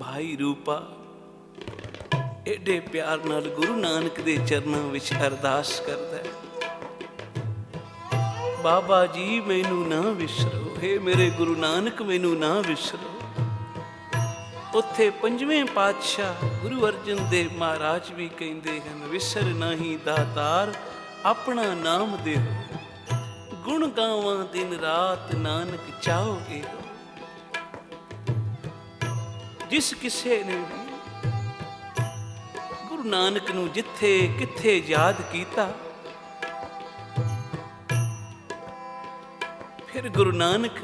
ਭਾਈ ਰੂਪਾ, ਏਡੇ ਪਿਆਰ ਨਾਲ ਗੁਰੂ ਨਾਨਕ ਦੇ ਚਰਨਾਂ ਵਿੱਚ ਅਰਦਾਸ ਕਰਦਾ ਹੈ। ਬਾਬਾ ਜੀ, ਮੈਨੂੰ ਨਾ ਵਿਸਰੋ ਏ ਮੇਰੇ ਗੁਰੂ ਨਾਨਕ, ਮੈਨੂੰ ਨਾ ਵਿਸਰੋ। ਉੱਥੇ ਪੰਜਵੇਂ ਪਾਤਸ਼ਾਹ ਗੁਰੂ ਅਰਜਨ ਦੇਵ ਮਹਾਰਾਜ ਵੀ ਕਹਿੰਦੇ ਹਨ, ਵਿਸਰ ਨਹੀਂ ਦਾਤਾਰ, ਆਪਣਾ ਨਾਮ ਦੇਹੋ ਗੁਣ ਗਾਵਾਂ ਦਿਨ ਰਾਤ ਨਾਨਕ ਚਾਹੋਗੇ ਜਿਸ ਕਿਸੇ ਨੇ ਗੁਰੂ ਨਾਨਕ ਨੂੰ ਜਿੱਥੇ ਕਿੱਥੇ ਯਾਦ ਕੀਤਾ, ਫਿਰ ਗੁਰੂ ਨਾਨਕ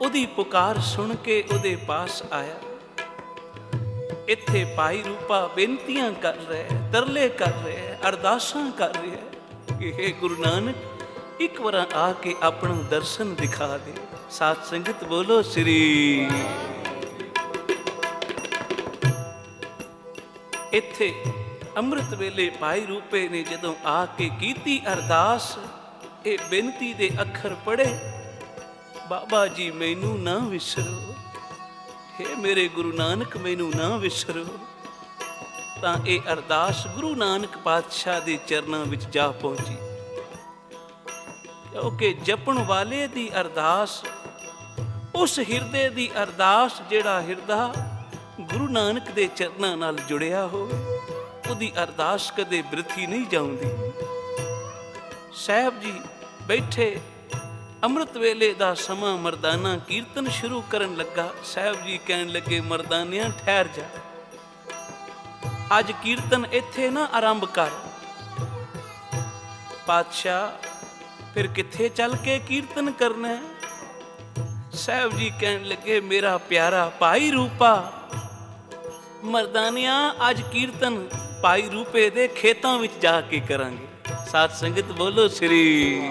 ਉਹਦੀ ਪੁਕਾਰ ਸੁਣ ਕੇ ਉਹਦੇ ਪਾਸ ਆਇਆ। ਇੱਥੇ ਭਾਈ ਰੂਪਾ ਬੇਨਤੀਆਂ ਕਰ ਰਿਹਾ ਤਰਲੇ ਕਰ ਰਿਹਾ ਅਰਦਾਸਾਂ ਕਰ ਰਿਹਾ ਕਿ हे ਗੁਰੂ ਨਾਨਕ, ਇੱਕ ਵਾਰ ਆ ਕੇ ਆਪਣਾ ਦਰਸ਼ਨ ਦਿਖਾ ਦੇ। ਸਾਧ ਸੰਗਤ ਬੋਲੋ, ਸ੍ਰੀ ਇੱਥੇ ਅੰਮ੍ਰਿਤ ਵੇਲੇ ਭਾਈ ਰੂਪੇ ਨੇ ਜਦੋਂ ਆ ਕੇ ਕੀਤੀ ਅਰਦਾਸ, ਇਹ ਬੇਨਤੀ ਦੇ ਅੱਖਰ ਪੜੇ ਬਾਬਾ ਜੀ ਮੈਨੂੰ ਨਾ ਵਿਸਰੋ। हे ਮੇਰੇ ਗੁਰੂ ਨਾਨਕ, ਮੈਨੂੰ ਨਾ ਵਿਸਰੋ। ਤਾਂ ਇਹ ਅਰਦਾਸ ਗੁਰੂ ਨਾਨਕ ਪਾਤਸ਼ਾਹ ਦੇ ਚਰਨਾਂ ਵਿੱਚ ਜਾ ਪਹੁੰਚੀ। ਕਿਉਂਕਿ ਜਪਣ ਵਾਲੇ ਦੀ ਅਰਦਾਸ, ਉਸ ਹਿਰਦੇ ਦੀ ਅਰਦਾਸ ਜਿਹੜਾ ਹਿਰਦਾ ਗੁਰੂ ਨਾਨਕ ਦੇ ਚਰਨਾਂ ਨਾਲ ਜੁੜਿਆ ਹੋਵੇ ਉਹਦੀ ਅਰਦਾਸ ਕਦੇ ਬ੍ਰਿਥੀ ਨਹੀਂ ਜਾਉਂਦੀ। ਸਾਹਿਬ ਜੀ ਬੈਠੇ, ਅੰਮ੍ਰਿਤ ਵੇਲੇ ਦਾ ਸਮਾਂ ਮਰਦਾਨਾ ਕੀਰਤਨ ਸ਼ੁਰੂ ਕਰਨ ਲੱਗਾ। ਸਾਹਿਬ ਜੀ ਕਹਿਣ ਲੱਗੇ, ਮਰਦਾਨਿਆਂ ਠਹਿਰ ਜਾ। ਅੱਜ ਕੀਰਤਨ ਇੱਥੇ ਨਾ ਆਰੰਭ ਕਰ। ਪਾਤਸ਼ਾਹ, ਫਿਰ ਕਿੱਥੇ ਚੱਲ ਕੇ ਕੀਰਤਨ ਕਰਨਾ ਹੈ? ਸਾਹਿਬ ਜੀ ਕਹਿਣ ਲੱਗੇ, ਮੇਰਾ ਪਿਆਰਾ ਭਾਈ ਰੂਪਾ ਮਰਦਾਨਿਆਂ ਅੱਜ ਕੀਰਤਨ ਭਾਈ ਰੂਪੇ ਦੇ ਖੇਤਾਂ ਵਿੱਚ ਜਾ ਕੇ ਕਰਾਂਗੇ। ਸਾਧ ਸੰਗਤ ਬੋਲੋ ਸ੍ਰੀ।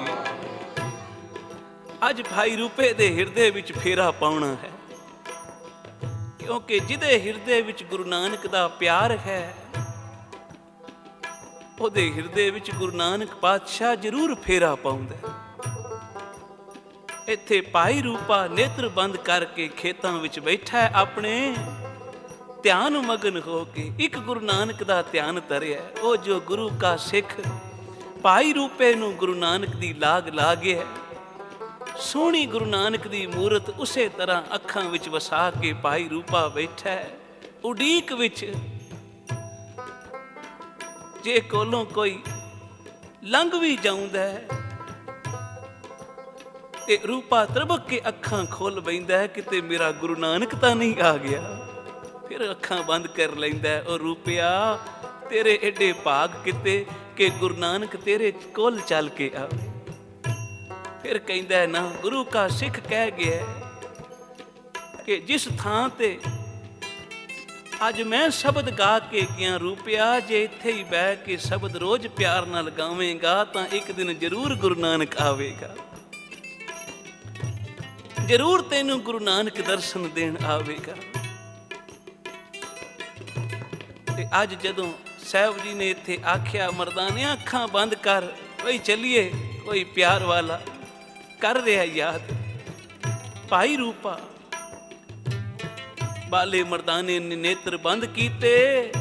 ਅੱਜ ਭਾਈ ਰੂਪੇ ਦੇ ਹਿਰਦੇ ਵਿੱਚ ਫੇਰਾ ਪਾਉਣਾ ਹੈ। ਕਿਉਂਕਿ ਜਿਹਦੇ ਹਿਰਦੇ ਵਿੱਚ ਗੁਰੂ ਨਾਨਕ ਦਾ ਪਿਆਰ ਹੈ, ਉਹਦੇ ਹਿਰਦੇ ਵਿੱਚ ਗੁਰੂ ਨਾਨਕ ਪਾਤਸ਼ਾਹ ਜ਼ਰੂਰ ਫੇਰਾ ਪਾਉਂਦਾ ਇੱਥੇ ਭਾਈ ਰੂਪਾ ਨੇਤਰ ਬੰਦ ਕਰਕੇ ਖੇਤਾਂ ਵਿੱਚ ਬੈਠਾ ਹੈ ਆਪਣੇ। ਧਿਆਨ ਮਗਨ ਹੋ ਕੇ ਇੱਕ ਗੁਰੂ ਨਾਨਕ ਦਾ ਧਿਆਨ ਧਰਿਆ। ਉਹ ਜੋ ਗੁਰੂ ਕਾ ਸਿੱਖ ਭਾਈ ਰੂਪੇ ਨੂੰ ਗੁਰੂ ਨਾਨਕ ਦੀ ਲਾਗ ਲਾ ਗਿਆ ਹੈ। ਸੋਹਣੀ ਗੁਰੂ ਨਾਨਕ ਦੀ ਮੂਰਤ ਉਸੇ ਤਰ੍ਹਾਂ ਅੱਖਾਂ ਵਿੱਚ ਵਸਾ ਕੇ ਭਾਈ ਰੂਪਾ ਬੈਠਾ ਹੈ। ਉਡੀਕ ਵਿੱਚ ਜੇ ਕੋਲੋਂ ਕੋਈ ਲੰਘ ਵੀ ਜਾਉਂਦਾ ਹੈ, ਤੇ ਰੂਪਾ ਤਰਬਕ ਕੇ ਅੱਖਾਂ ਖੋਲ ਬੈਂਦਾ ਹੈ, ਕਿਤੇ ਮੇਰਾ ਗੁਰੂ ਨਾਨਕ ਤਾਂ ਨਹੀਂ ਆ ਗਿਆ। ਫਿਰ ਅੱਖਾਂ ਬੰਦ ਕਰ ਲੈਂਦਾ ਉਹ ਰੂਪਿਆ ਤੇਰੇ ਏਡੇ ਭਾਗ ਕਿਤੇ ਕਿ ਗੁਰੂ ਨਾਨਕ ਤੇਰੇ ਕੋਲ ਚੱਲ ਕੇ ਆਵੇ ਫਿਰ ਕਹਿੰਦਾ ਹੈ, ਨਾ ਗੁਰੂ ਕਾ ਸਿੱਖ ਕਹਿ ਗਿਆ ਕਿ ਜਿਸ ਥਾਂ ਤੇ ਅੱਜ ਮੈਂ ਸ਼ਬਦ ਗਾ ਕੇ ਗਿਆ ਰੂਪਿਆ ਜੇ ਇੱਥੇ ਹੀ ਬਹਿ ਕੇ ਸ਼ਬਦ ਰੋਜ਼ ਪਿਆਰ ਨਾਲ ਗਾਵੇਂਗਾ ਤਾਂ ਇੱਕ ਦਿਨ ਜ਼ਰੂਰ ਗੁਰੂ ਨਾਨਕ ਆਵੇਗਾ। ਜ਼ਰੂਰ ਤੈਨੂੰ ਗੁਰੂ ਨਾਨਕ ਦਰਸ਼ਨ ਦੇਣ ਆਵੇਗਾ। ਤੇ ਅੱਜ ਜਦੋਂ ਸਾਹਿਬ ਜੀ ਨੇ ਇੱਥੇ ਆਖਿਆ ਮਰਦਾਨਿਆਂ ਅੱਖਾਂ ਬੰਦ ਕਰ ਕੋਈ ਚੱਲੀਏ, ਕੋਈ ਪਿਆਰ ਵਾਲਾ ਕਰ ਰਿਹਾ ਯਾਦ। ਭਾਈ ਰੂਪਾ, ਬਾਲੇ ਮਰਦਾਨੇ ਨੇ ਨੇਤਰ ਬੰਦ ਕੀਤੇ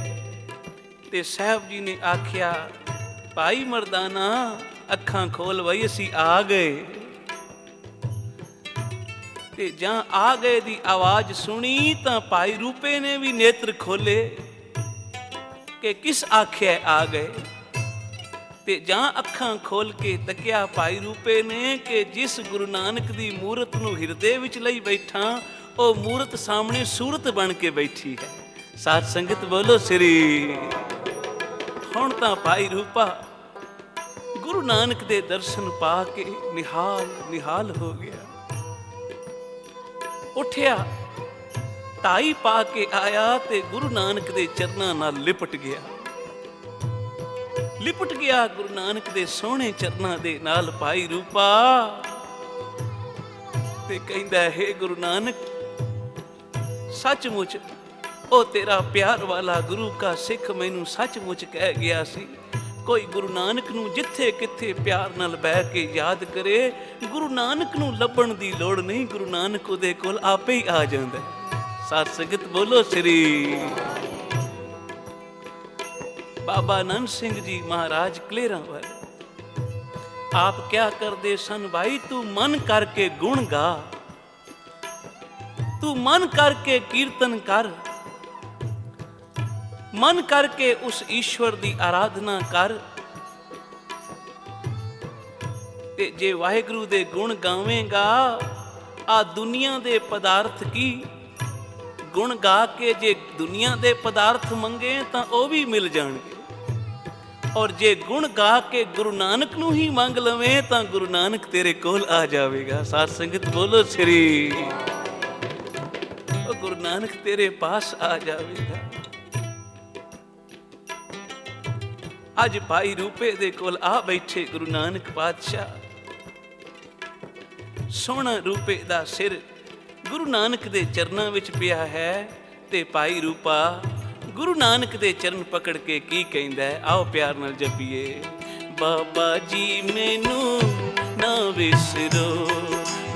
ਤੇ ਸਾਹਿਬ ਜੀ ਨੇ ਆਖਿਆ, ਭਾਈ ਮਰਦਾਨਾ ਅੱਖਾਂ ਖੋਲ ਵਈ ਅਸੀਂ ਆ ਗਏ। ਤੇ ਜਾਂ ਆ ਗਏ ਦੀ ਆਵਾਜ਼ ਸੁਣੀ ਤਾਂ ਭਾਈ ਰੂਪੇ ਨੇ ਵੀ ਨੇਤਰ ਖੋਲੇ। ਕਿ ਕਿਸ ਆਖਿਆ ਆ ਗਏ? ਤੇ ਜਾਂ ਅੱਖਾਂ ਖੋਲ ਕੇ ਤੱਕਿਆ ਭਾਈ ਰੂਪੇ ਨੇ ਕਿ ਜਿਸ ਗੁਰੂ ਨਾਨਕ ਦੀ ਮੂਰਤ ਨੂੰ ਹਿਰਦੇ ਵਿੱਚ ਲਈ ਬੈਠਾ, ਉਹ ਮੂਰਤ ਸਾਹਮਣੇ ਸੂਰਤ ਬਣ ਕੇ ਬੈਠੀ ਹੈ। ਸਾਧ ਸੰਗਤ ਬੋਲੋ ਸ੍ਰੀ ਹੁਣ ਤਾਂ ਭਾਈ ਰੂਪਾ, ਗੁਰੂ ਨਾਨਕ ਦੇ ਦਰਸ਼ਨ ਪਾ ਕੇ ਨਿਹਾਲ ਨਿਹਾਲ ਹੋ ਗਿਆ। ਉੱਠਿਆ ਤਾਈ ਪਾ ਕੇ ਆਇਆ ਤੇ ਗੁਰੂ ਨਾਨਕ ਦੇ ਚਰਨਾਂ ਨਾਲ ਲਿਪਟ ਗਿਆ। ਲਿਪਟ ਗਿਆ ਗੁਰੂ ਨਾਨਕ ਦੇ ਸੋਹਣੇ ਚਰਨਾਂ ਦੇ ਨਾਲ ਭਾਈ ਰੂਪਾ। ਤੇ ਕਹਿੰਦਾ, ਹੈ ਗੁਰੂ ਨਾਨਕ, ਸੱਚਮੁੱਚ ਉਹ ਤੇਰਾ ਪਿਆਰ ਵਾਲਾ ਗੁਰੂ ਕਾ ਸਿੱਖ ਮੈਨੂੰ ਸੱਚਮੁੱਚ ਕਹਿ ਗਿਆ ਸੀ। ਕੋਈ ਗੁਰੂ ਨਾਨਕ ਨੂੰ ਜਿੱਥੇ ਕਿੱਥੇ ਪਿਆਰ ਨਾਲ ਬਹਿ ਕੇ ਯਾਦ ਕਰੇ, ਗੁਰੂ ਨਾਨਕ ਨੂੰ ਲੱਭਣ ਦੀ ਲੋੜ ਨਹੀਂ, ਗੁਰੂ ਨਾਨਕ ਉਹਦੇ ਕੋਲ ਆਪੇ ਹੀ ਆ ਜਾਂਦਾ ਹੈ। ਸਾਧ ਸੰਗਤ ਬੋਲੋ ਸ੍ਰੀ ਬਾਬਾ ਨੰਦ ਸਿੰਘ ਜੀ ਮਹਾਰਾਜ ਕਲੇਰਾਂ ਵਾਲੇ। ਆਪ ਕਿਆ ਕਰਦੇ ਸਨ ਭਾਈ ਤੂੰ ਮਨ ਕਰਕੇ ਗੁਣ ਗਾ। ਤੂੰ ਮਨ ਕਰਕੇ ਕੀਰਤਨ ਕਰ। ਮਨ ਕਰਕੇ ਉਸ ਈਸ਼ਵਰ ਦੀ ਆਰਾਧਨਾ ਕਰ। ਤੇ ਜੇ ਵਾਹਿਗੁਰੂ ਦੇ ਗੁਣ ਗਾਵੇਂਗਾ, ਆ ਦੁਨੀਆ ਦੇ ਪਦਾਰਥ ਕੀ ਗੁਣ ਗਾ ਕੇ ਜੇ ਦੁਨੀਆ ਦੇ ਪਦਾਰਥ ਮੰਗੇ ਤਾਂ ਉਹ ਵੀ ਮਿਲ ਜਾਣਗੇ। ਔਰ ਜੇ ਗੁਣ ਗਾ ਕੇ ਗੁਰੂ ਨਾਨਕ ਨੂੰ ਹੀ ਮੰਗ ਲਵੇਂ ਤਾਂ ਗੁਰੂ ਨਾਨਕ ਤੇਰੇ ਕੋਲ ਆ ਜਾਵੇਗਾ। ਸਾਧ ਸੰਗਤ ਬੋਲੋ ਸ੍ਰੀ। ਉਹ ਗੁਰੂ ਨਾਨਕ ਤੇਰੇ ਪਾਸ ਆ ਜਾਵੇਗਾ। ਅੱਜ ਭਾਈ ਰੂਪੇ ਦੇ ਕੋਲ ਆ ਬੈਠੇ ਗੁਰੂ ਨਾਨਕ ਪਾਤਸ਼ਾਹ। ਸੋਹਣਾ ਰੂਪੇ ਦਾ ਸਿਰ ਗੁਰੂ ਨਾਨਕ ਦੇ ਚਰਨਾਂ ਵਿੱਚ ਪਿਆ ਹੈ ਤੇ ਭਾਈ ਰੂਪਾ, ਗੁਰੂ ਨਾਨਕ ਦੇ ਚਰਨ ਪਕੜ ਕੇ ਕੀ ਕਹਿੰਦਾ ਹੈ? ਆਓ ਪਿਆਰ ਨਾਲ ਜਪੀਏ। ਬਾਬਾ ਜੀ ਮੈਨੂੰ ਨਾ ਵਿਸਰੋ,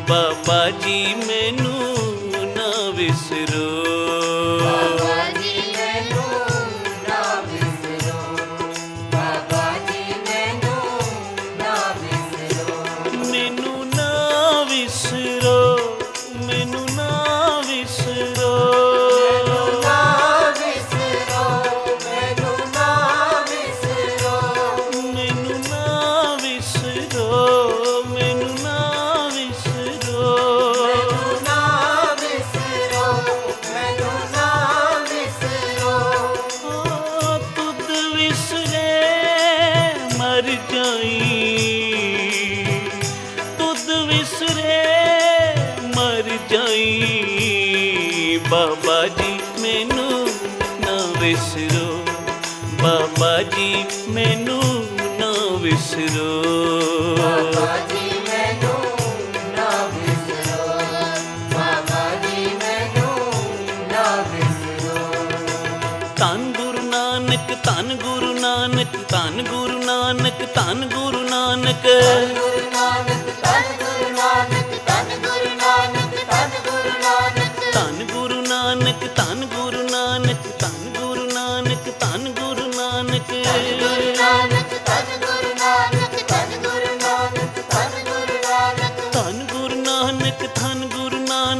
ਬਾਬਾ ਜੀ ਮੈਨੂੰ ਨਾ ਵਿਸਰੋ। ਵਿਸਰੋ। ਬਾਬਾ ਜੀ ਮੈਨੂੰ ਨਾ ਵਿਸਰੋ। ਬਾਬਾ ਜੀ ਮੈਨੂੰ ਨਾ ਵਿਸਰੋ। ਧੰਨ ਗੁਰੂ ਨਾਨਕ ਧੰਨ ਗੁਰੂ ਨਾਨਕ ਧੰਨ ਗੁਰੂ ਨਾਨਕ ਨਾਨਕ ਗੁਰੂ ਨਾਨਕ।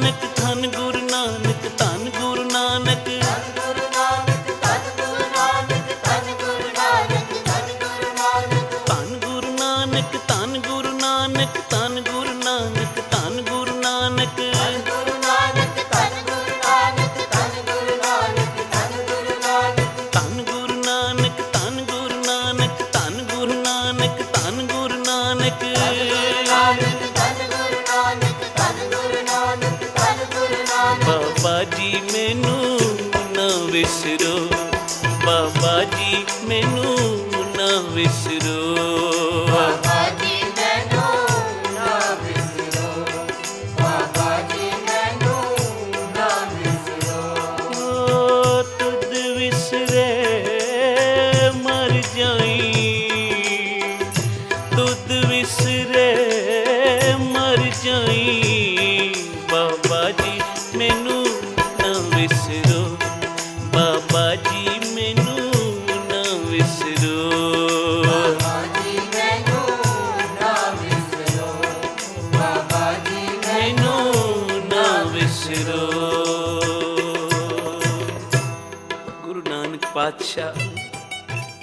ਗੁਰੂ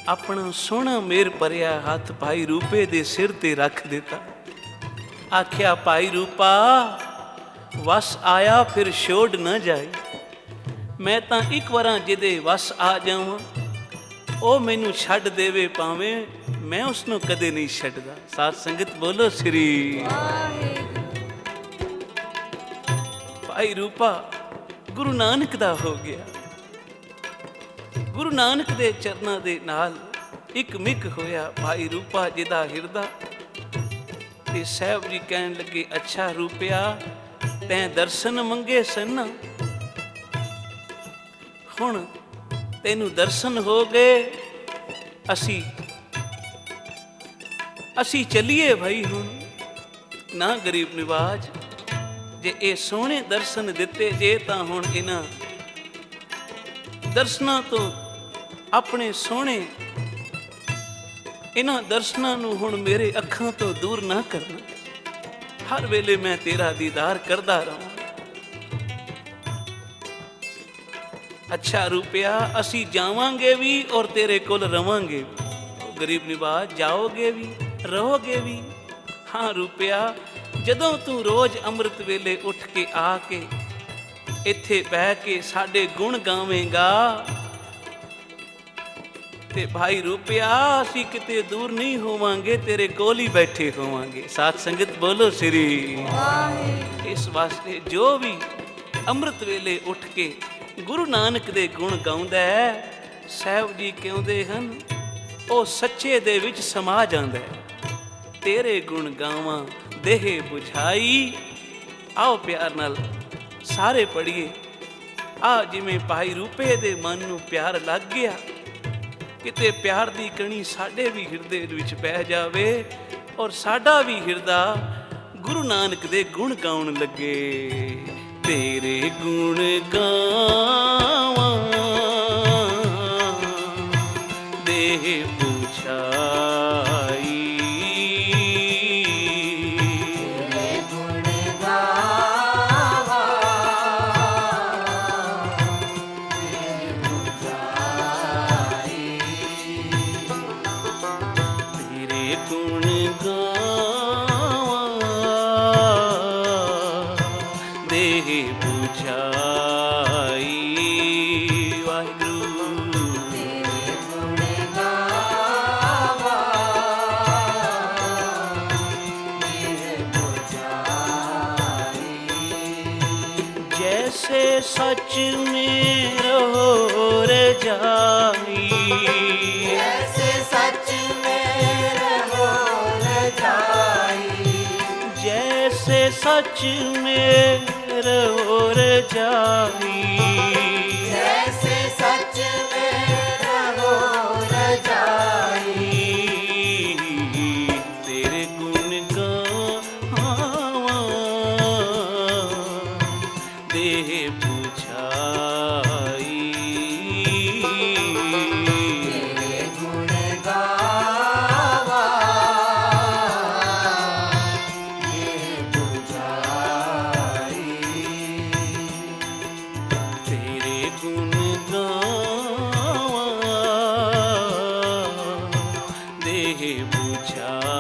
ਆਪਣਾ ਸੋਹਣਾ ਮੇਰ ਭਰਿਆ ਹੱਥ ਭਾਈ ਰੂਪੇ ਦੇ ਸਿਰ ਤੇ ਰੱਖ ਦਿੱਤਾ। ਆਖਿਆ ਭਾਈ ਰੂਪਾ ਵਸ ਆਇਆ ਫਿਰ ਛੋੜ ਨਾ ਜਾਈ। ਮੈਂ ਤਾਂ ਇੱਕ ਵਾਰਾਂ ਜਿਹਦੇ ਵਸ ਆ ਜਾਵਾਂ ਉਹ ਮੈਨੂੰ ਛੱਡ ਦੇਵੇ ਭਾਵੇਂ ਮੈਂ ਉਸ ਨੂੰ ਕਦੇ ਨਹੀਂ ਛੱਡਦਾ। ਸਾਧ ਸੰਗਤ ਬੋਲੋ ਸ੍ਰੀ ਭਾਈ ਰੂਪਾ ਗੁਰੂ ਨਾਨਕ ਦਾ ਹੋ ਗਿਆ। ਗੁਰੂ ਨਾਨਕ ਦੇ ਚਰਨਾਂ ਦੇ ਨਾਲ ਇੱਕ ਮਿਕ ਹੋਇਆ ਭਾਈ ਰੂਪਾ ਜਿਹਦਾ ਹਿਰਦਾ। ਤੇ ਸਾਹਿਬ ਜੀ ਕਹਿਣ ਲੱਗੇ, ਅੱਛਾ ਰੂਪਿਆ, ਤੈਂ ਦਰਸ਼ਨ ਮੰਗੇ ਸਨ। ਹੁਣ ਤੈਨੂੰ ਦਰਸ਼ਨ ਹੋ ਗਏ। ਅਸੀਂ ਅਸੀਂ ਚੱਲੀਏ ਭਾਈ ਹੁਣ। ਨਾ ਗਰੀਬ ਨਿਵਾਜ, ਜੇ ਇਹ ਸੋਹਣੇ ਦਰਸ਼ਨ ਦਿੱਤੇ, ਜੇ ਤਾਂ ਹੁਣ ਇਹਨਾਂ ਦਰਸ਼ਨਾਂ ਤੋਂ ਆਪਣੇ ਸੋਹਣੇ ਇਹਨਾਂ ਦਰਸ਼ਨਾਂ ਨੂੰ ਹੁਣ ਮੇਰੇ ਅੱਖਾਂ ਤੋਂ ਦੂਰ ਨਾ ਕਰਨਾ। ਹਰ ਵੇਲੇ ਮੈਂ ਤੇਰਾ ਦੀਦਾਰ ਕਰਦਾ ਰਹਾਂ। ਅੱਛਾ ਰੂਪਿਆ, ਅਸੀਂ ਜਾਵਾਂਗੇ ਵੀ ਔਰ ਤੇਰੇ ਕੋਲ ਰਵਾਂਗੇ ਵੀ। ਗਰੀਬ ਨਿਵਾਜ ਜਾਓਗੇ ਵੀ, ਰਹੋਗੇ ਵੀ। ਹਾਂ ਰੂਪਿਆ, ਜਦੋਂ ਤੂੰ ਰੋਜ਼ ਅੰਮ੍ਰਿਤ ਵੇਲੇ ਉੱਠ ਕੇ ਆ ਕੇ ਇੱਥੇ ਬਹਿ ਕੇ ਸਾਡੇ ਗੁਣ ਗਾਵੇਂਗਾ ਤੇ ਭਾਈ ਰੂਪਿਆ ਅਸੀਂ ਕਿਤੇ ਦੂਰ ਨਹੀਂ ਹੋਵਾਂਗੇ ਤੇਰੇ ਕੋਲ ਹੀ ਬੈਠੇ ਹੋਵਾਂਗੇ। ਸਾਧ ਸੰਗਤ ਬੋਲੋ ਸ੍ਰੀ ਇਸ ਵਾਸਤੇ ਜੋ ਵੀ ਅੰਮ੍ਰਿਤ ਵੇਲੇ ਉੱਠ ਕੇ ਗੁਰੂ ਨਾਨਕ ਦੇ ਗੁਣ ਗਾਉਂਦਾ ਹੈ ਸਾਹਿਬ ਜੀ ਕਹਿੰਦੇ ਹਨ ਉਹ ਸੱਚੇ ਦੇ ਵਿੱਚ ਸਮਾ ਜਾਂਦਾ ਹੈ। ਤੇਰੇ ਗੁਣ ਗਾਵਾਂ ਦੇਹ 부ਝਾਈ ਆਓ ਪਿਆਰ ਨਾਲ ਸਾਰੇ ਪੜੀਏ ਆ ਜਿਵੇਂ ਭਾਈ ਰੂਪੇ ਦੇ ਮਨ ਨੂੰ ਪਿਆਰ ਲੱਗ ਗਿਆ ਕਿਤੇ ਪਿਆਰ ਦੀ ਕਣੀ ਸਾਡੇ ਵੀ ਹਿਰਦੇ ਵਿੱਚ ਬਹਿ ਜਾਵੇ ਔਰ ਸਾਡਾ ਵੀ ਹਿਰਦਾ ਗੁਰੂ ਨਾਨਕ ਦੇ ਗੁਣ ਗਾਉਣ ਲੱਗੇ। ਤੇਰੇ ਗੁਣ ਗਾਵਾਂ, ਦੇਹ ਸੱਚ ਮੇ ਰਹੋ ਰੇ ਜਾਈ ਐਸੇ ਸੱਚ ਮੇ ਰਹੋ ਰੇ ਜਾਈ ਜੈਸੇ ਸੱਚ ਮੇ ਰਹੋ ਰੇ ਜਾਈ বুঝা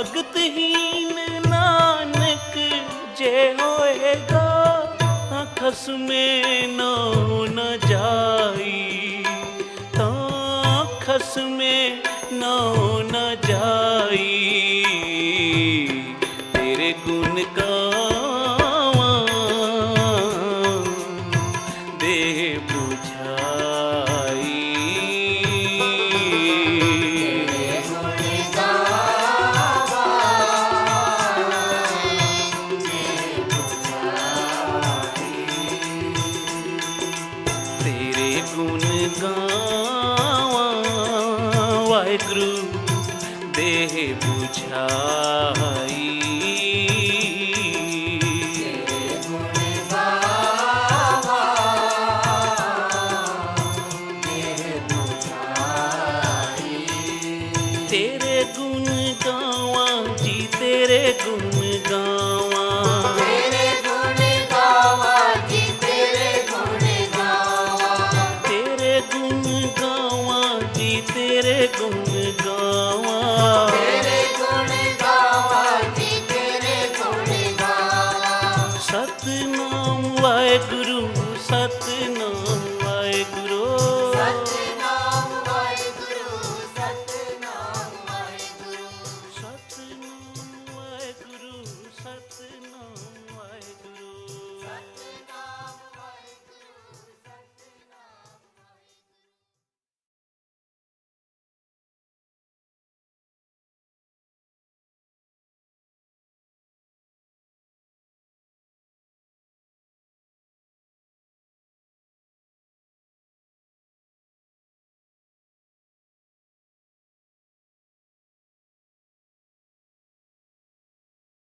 ਭਗਤ ਹੀਨ ਨਾਨਕ ਜੇ ਹੋਏਗਾ ਤਾਂ ਖਸਮੇ ਨੋ ਨ ਜਾਈ। ਤਾਂ ਖਸਮੇ ਨੋ ਨ ਜਾਈ। ਤੇਰੇ ਗੁਣ ਗਾ।